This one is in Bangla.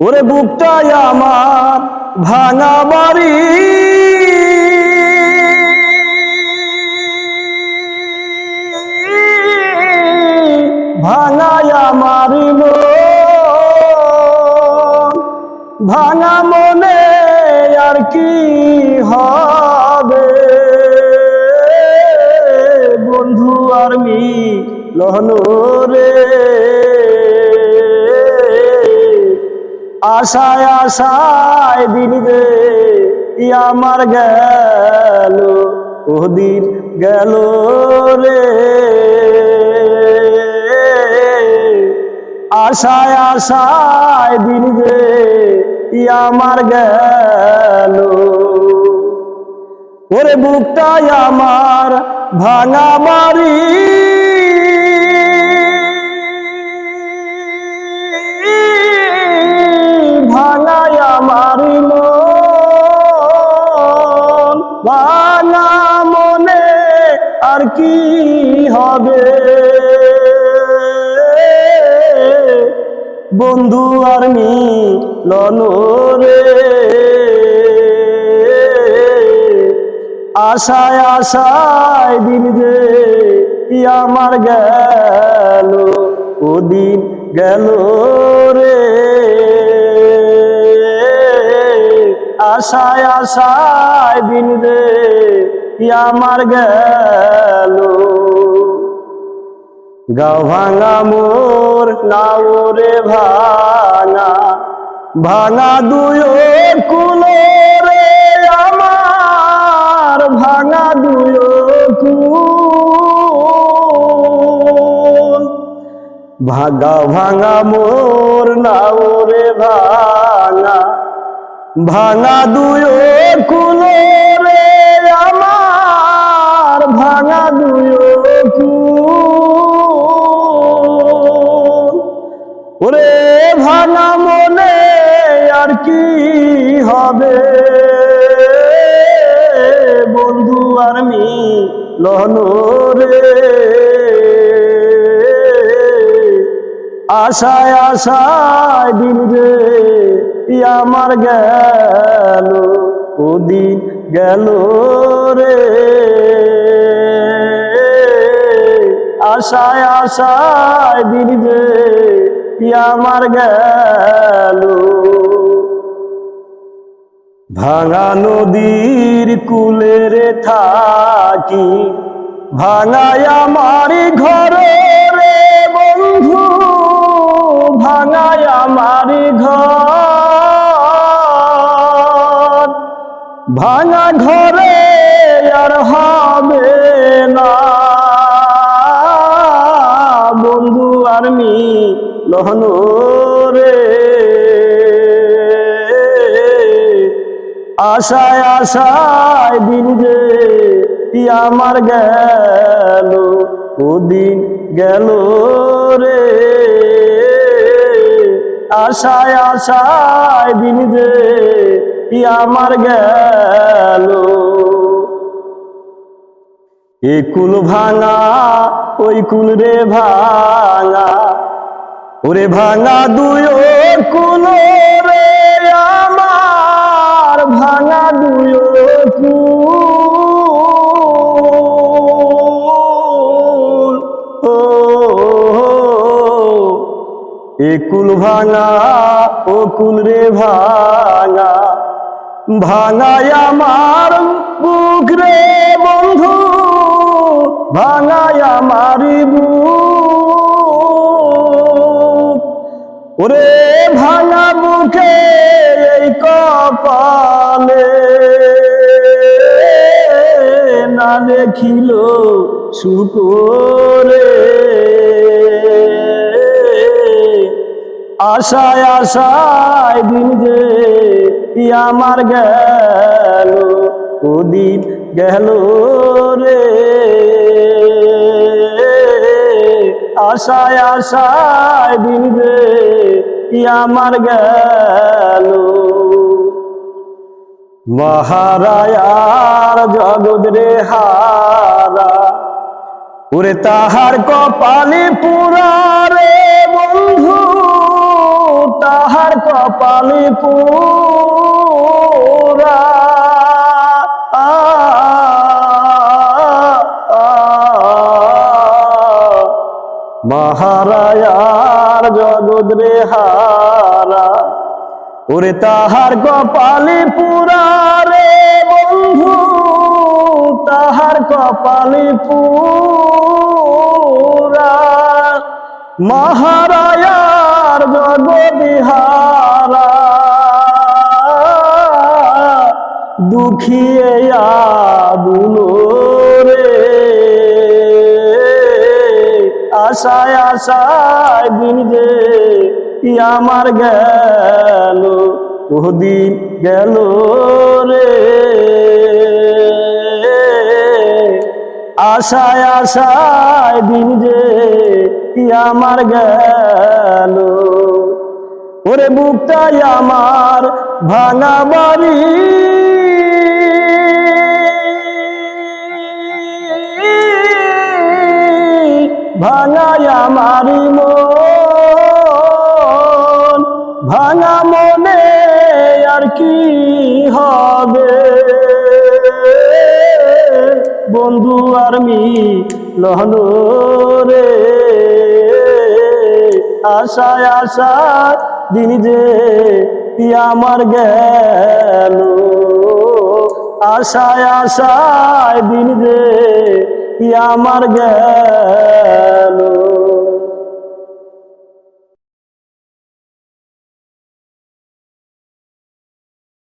ওরে বুকটাই আমার ভাঙা বাড়ি। ভাঙাই আমার মন, ভাঙা মনে আর কি হবে? বন্ধু আর মি লহনো আশায় আশায় দিন যে আমার গেল ও দিন গেল রে। আশায় আশায় দিন যে আমার গেল। ওরে বুকটাই আমার ভাঙা বাড়ি। ভাঙা মনে আর কি হবে? বন্ধু আর মিলন রে। আশায় আশায় দিন যে আমার গেল, ও দিন গেল রে। আশায় আশায় দিন ই আমার গেল। গাও ভাঙা মোর, নাও রে ভাঙা ভাঙা দুয় কুলো রে আমার, ভাঙা দুয় কুল। ভাগা ভাঙা মোর, নাও রে ভাঙা ভাঙা দুয় কুলো রে আমার, ভাঙা কুল। ওরে ভাঙা মনে আর কি হবে? বন্ধু আর মি রে। আশায় আশায় দিন আমার গেল ও দিন গেল রে। আশায় আশায় দিন যে আমার গেল। ভাঙা নদীর কুলের থাকি, ভাঙায় আমার ঘর ঘরে আর হবে না। বন্ধু আর লহনো রে। আশায় আশায় দিন যে আমার গেল ও দিন গেল রে। আশায় আশায় দিন যে আমার গেল। এ কুল ভাঙা, ওই কুল রে ভাঙা। ওরে ভাঙা দুই কুল রে, আমার ভাঙা দুই কুল। ও, এ কুল ভাঙা, ও কুল রে ভাঙা। ভাঙায় আমার বুক রে বন্ধু ভাঙায় আমার বুক। ওরে ভাঙা বুকে এই কপালে না দেখিল শুকরে আশায় আশায় দিন যে আমার গেল, ও দিন গেল রে। আশায় আশায় দিন যে আমার গেল? মহারায়ার জগৎ রে হারা, ওরে তাহার কপালে পুরা রে বন্ধু, তাহার কপালে পুরা। মহারায়ার জগৎ রে হারা ওরে তাহার কপালে পুরা রে বন্ধু, তাহার কপালে পুরা। মহারায়ার জগদিহারা দুখিয়ে বুলো আশায় আশায় দিন যে আমার গেল দিন গেল রে? আশায় আশায় দিন যে আমার গেল। ওরে বুকটাই আমার ভাঙা বাড়ি। ভাঙাই আমারি মন। ভাঙা মনে আর কি হবে? বন্ধু আর মি লহন রে, আশায় আশায় দিন যে আমার গেল। আশায় আশায় দিন যে আমার গেল